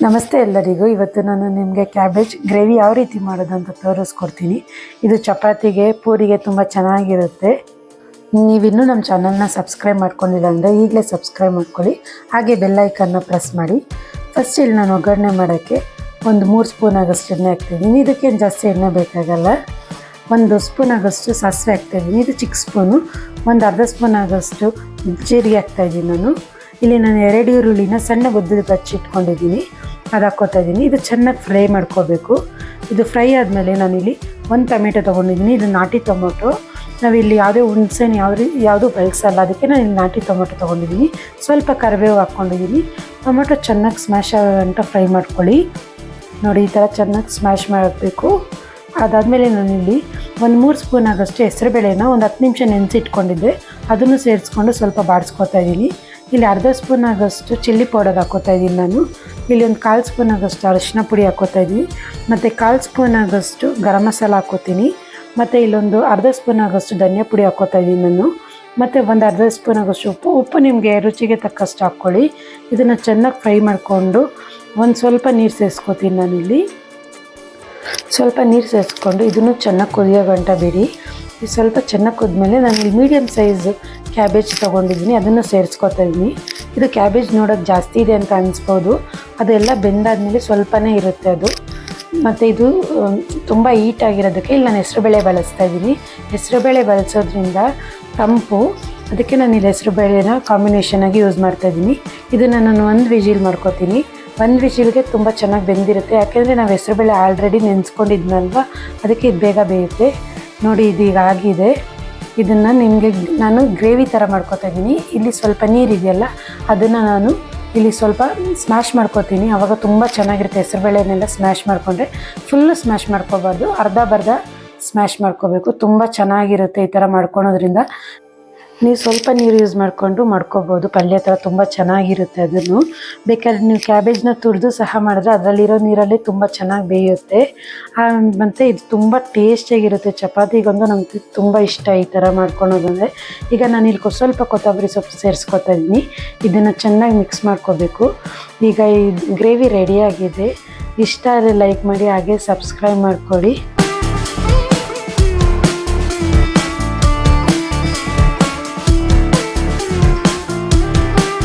ನಮಸ್ತೆ ಎಲ್ಲರಿಗೂ. ಇವತ್ತು ನಾನು ನಿಮಗೆ ಕ್ಯಾಬೇಜ್ ಗ್ರೇವಿ ಯಾವ ರೀತಿ ಮಾಡೋದು ಅಂತ ತೋರಿಸ್ಕೊಡ್ತೀನಿ. ಇದು ಚಪಾತಿಗೆ, ಪೂರಿಗೆ ತುಂಬ ಚೆನ್ನಾಗಿರುತ್ತೆ. ನೀವಿನ್ನೂ ನಮ್ಮ ಚಾನಲ್ನ ಸಬ್ಸ್ಕ್ರೈಬ್ ಮಾಡ್ಕೊಂಡಿಲ್ಲ ಅಂದರೆ ಈಗಲೇ ಸಬ್ಸ್ಕ್ರೈಬ್ ಮಾಡ್ಕೊಳ್ಳಿ. ಹಾಗೆ ಬೆಲ್ಲೈಕನ್ನ ಪ್ರೆಸ್ ಮಾಡಿ. ಫಸ್ಟ್ ಇಲ್ಲಿ ನಾನು ಒಗ್ಗರಣೆ ಮಾಡೋಕ್ಕೆ ಒಂದು ಮೂರು ಸ್ಪೂನ್ ಆಗೋಷ್ಟು ಎಣ್ಣೆ ಹಾಕ್ತಿದ್ದೀನಿ ಇದಕ್ಕೇನು ಜಾಸ್ತಿ ಎಣ್ಣೆ ಬೇಕಾಗಲ್ಲ. ಒಂದು ಸ್ಪೂನ್ ಆಗೋಷ್ಟು ಸಾಸಿವೆ ಹಾಕ್ತಾಯಿದ್ದೀನಿ ಇದು ಚಿಕ್ಕ ಸ್ಪೂನು. ಒಂದು ಅರ್ಧ ಸ್ಪೂನ್ ಆಗೋಷ್ಟು ಜೀರಿಗೆ ಹಾಕ್ತಾಯಿದ್ದೀನಿ ನಾನು. ಇಲ್ಲಿ ನಾನು ಎರಡು ಈರುಳ್ಳಿನ ಸಣ್ಣ ಗುದ್ದಲಿ ಬಚ್ಚಿಟ್ಕೊಂಡಿದ್ದೀನಿ ಅದು ಹಾಕ್ಕೋತಾ ಇದ್ದೀನಿ. ಇದು ಚೆನ್ನಾಗಿ ಫ್ರೈ ಮಾಡ್ಕೋಬೇಕು. ಇದು ಫ್ರೈ ಆದಮೇಲೆ ನಾನಿಲ್ಲಿ ಒಂದು ಟೊಮೆಟೊ ತೊಗೊಂಡಿದ್ದೀನಿ. ಇದು ನಾಟಿ ಟೊಮೊಟೊ. ನಾವಿಲ್ಲಿ ಯಾವುದೇ ಹುಣಸೆನ ಯಾವ ರೀ ಯಾವುದೂ ಬಳಸಲ್ಲ. ಅದಕ್ಕೆ ನಾನು ಇಲ್ಲಿ ನಾಟಿ ಟೊಮೊಟೊ ತೊಗೊಂಡಿದ್ದೀನಿ. ಸ್ವಲ್ಪ ಕರಿಬೇವು ಹಾಕ್ಕೊಂಡಿದ್ದೀನಿ. ಟೊಮೊಟೊ ಚೆನ್ನಾಗಿ ಸ್ಮ್ಯಾಶ್ ಅಂತ ಫ್ರೈ ಮಾಡ್ಕೊಳ್ಳಿ. ನೋಡಿ, ಈ ಥರ ಚೆನ್ನಾಗಿ ಸ್ಮ್ಯಾಶ್ ಮಾಡಬೇಕು. ಅದಾದಮೇಲೆ ನಾನಿಲ್ಲಿ ಒಂದು ಮೂರು ಸ್ಪೂನ್ ಆಗೋಷ್ಟು ಹೆಸರುಬೇಳೆನ ಒಂದು ಹತ್ತು ನಿಮಿಷ ನೆನೆಸಿಟ್ಕೊಂಡಿದ್ದೆ. ಅದನ್ನು ಸೇರಿಸ್ಕೊಂಡು ಸ್ವಲ್ಪ ಬಾಡಿಸ್ಕೊತಾ ಇದ್ದೀನಿ. ಇಲ್ಲಿ ಅರ್ಧ ಸ್ಪೂನ್ ಆಗೋಷ್ಟು ಚಿಲ್ಲಿ ಪೌಡರ್ ಹಾಕೋತಾ ಇದ್ದೀನಿ ನಾನು. ಇಲ್ಲಿ ಒಂದು ಕಾಲು ಸ್ಪೂನ್ ಆಗೋಷ್ಟು ಅರಿಶಿನ ಪುಡಿ ಹಾಕೋತಾ ಇದ್ದೀನಿ. ಮತ್ತು ಕಾಲು ಸ್ಪೂನ್ ಆಗೋಷ್ಟು ಗರಂ ಮಸಾಲ ಹಾಕೋತೀನಿ. ಮತ್ತು ಇಲ್ಲೊಂದು ಅರ್ಧ ಸ್ಪೂನ್ ಆಗೋಷ್ಟು ಧನಿಯಾ ಪುಡಿ ಹಾಕೋತಾ ಇದ್ದೀನಿ ನಾನು. ಮತ್ತು ಒಂದು ಅರ್ಧ ಸ್ಪೂನ್ ಆಗೋಷ್ಟು ಉಪ್ಪು. ಉಪ್ಪು ನಿಮಗೆ ರುಚಿಗೆ ತಕ್ಕಷ್ಟು ಹಾಕ್ಕೊಳ್ಳಿ. ಇದನ್ನು ಚೆನ್ನಾಗಿ ಫ್ರೈ ಮಾಡಿಕೊಂಡು ಒಂದು ಸ್ವಲ್ಪ ನೀರು ಸೇರಿಸ್ಕೋತೀನಿ ನಾನಿಲ್ಲಿ ಸ್ವಲ್ಪ ನೀರು ಸೇರಿಸ್ಕೊಂಡು ಇದನ್ನು ಚೆನ್ನಾಗಿ ಕುದಿಯೋ ಗಂಟ ಬಿಡಿ. ಸ್ವಲ್ಪ ಚೆನ್ನಾಗಿ ಕುದ್ಮೇಲೆ ನಾನು ಇಲ್ಲಿ ಮೀಡಿಯಮ್ ಸೈಜ್ ಕ್ಯಾಬೇಜ್ ತೊಗೊಂಡಿದ್ದೀನಿ, ಅದನ್ನು ಸೇರಿಸ್ಕೊತಾ ಇದ್ದೀನಿ ಇದು ಕ್ಯಾಬೇಜ್ ನೋಡೋಕ್ಕೆ ಜಾಸ್ತಿ ಇದೆ ಅಂತ ಅನಿಸ್ಬೋದು. ಅದೆಲ್ಲ ಬೆಂದಾದಮೇಲೆ ಸ್ವಲ್ಪನೇ ಇರುತ್ತೆ ಅದು. ಮತ್ತು ಇದು ತುಂಬ ಹೀಟ್ ಆಗಿರೋದಕ್ಕೆ ಇಲ್ಲಿ ನಾನು ಹೆಸರುಬೇಳೆ ಬಳಸ್ತಾ ಇದ್ದೀನಿ ಹೆಸರುಬೇಳೆ ಬಳಸೋದ್ರಿಂದ ತಂಪು, ಅದಕ್ಕೆ ನಾನು ಇಲ್ಲಿ ಹೆಸರುಬೇಳೆನ ಕಾಂಬಿನೇಷನ್ ಆಗಿ ಯೂಸ್ ಮಾಡ್ತಾ ಇದ್ದೀನಿ ಇದನ್ನು ನಾನು ಒಂದು ವಿಜಿಲ್ ಮಾಡ್ಕೊತೀನಿ. ಒಂದು ವಿಜಿಲ್ಗೆ ತುಂಬ ಚೆನ್ನಾಗಿ ಬೆಂದಿರುತ್ತೆ. ಯಾಕೆಂದರೆ ನಾವು ಹೆಸರುಬೇಳೆ ಆಲ್ರೆಡಿ ನೆನೆಸ್ಕೊಂಡಿದ್ನಲ್ವ? ಅದಕ್ಕೆ ಇದು ಬೇಗ ಬೇಯುತ್ತೆ. ನೋಡಿ, ಇದೀಗ ಆಗಿದೆ. ಇದನ್ನು ನಿಮಗೆ ನಾನು ಗ್ರೇವಿ ಥರ ಮಾಡ್ಕೋತಾ ಇದ್ದೀನಿ. ಇಲ್ಲಿ ಸ್ವಲ್ಪ ನೀರಿದೆಯಲ್ಲ ಅದನ್ನು ನಾನು ಇಲ್ಲಿ ಸ್ವಲ್ಪ ಸ್ಮ್ಯಾಶ್ ಮಾಡ್ಕೋತೀನಿ. ಆವಾಗ ತುಂಬ ಚೆನ್ನಾಗಿರುತ್ತೆ ಹೆಸರುಬೇಳೆನೆಲ್ಲ ಸ್ಮ್ಯಾಶ್ ಮಾಡಿಕೊಂಡ್ರೆ. ಫುಲ್ಲು ಸ್ಮ್ಯಾಶ್ ಮಾಡ್ಕೋಬಾರ್ದು. ಅರ್ಧ ಬರ್ಧ ಸ್ಮ್ಯಾಶ್ ಮಾಡ್ಕೋಬೇಕು. ತುಂಬ ಚೆನ್ನಾಗಿರುತ್ತೆ ಈ ಥರ ಮಾಡ್ಕೊಳೋದ್ರಿಂದ. ನೀವು ಸ್ವಲ್ಪ ನೀರು ಯೂಸ್ ಮಾಡಿಕೊಂಡು ಮಾಡ್ಕೋಬೋದು. ಪಲ್ಯ ಥರ ತುಂಬ ಚೆನ್ನಾಗಿರುತ್ತೆ ಅದನ್ನು. ಬೇಕಾದ್ರೆ ನೀವು ಕ್ಯಾಬೇಜ್ನ ತುರಿದು ಸಹ ಮಾಡಿದ್ರೆ ಅದರಲ್ಲಿರೋ ನೀರಲ್ಲಿ ತುಂಬ ಚೆನ್ನಾಗಿ ಬೇಯುತ್ತೆ. ಮತ್ತು ಇದು ತುಂಬ ಟೇಸ್ಟಿಯಾಗಿರುತ್ತೆ ಚಪಾತಿಗೊಂದು ನಮಗೆ ತುಂಬ ಇಷ್ಟ ಈ ಥರ ಮಾಡ್ಕೊಳೋದಂದರೆ ಈಗ ನಾನು ಇಲ್ಲಿ ಸ್ವಲ್ಪ ಕೊತ್ತಂಬರಿ ಸೊಪ್ಪು ಸೇರಿಸ್ಕೊತಾ ಇದ್ದೀನಿ. ಇದನ್ನು ಚೆನ್ನಾಗಿ ಮಿಕ್ಸ್ ಮಾಡ್ಕೋಬೇಕು. ಈಗ ಈ ಗ್ರೇವಿ ರೆಡಿಯಾಗಿದೆ ಇಷ್ಟ ಆದರೆ ಲೈಕ್ ಮಾಡಿ, ಹಾಗೆ ಸಬ್ಸ್ಕ್ರೈಬ್ ಮಾಡ್ಕೊಳ್ಳಿ.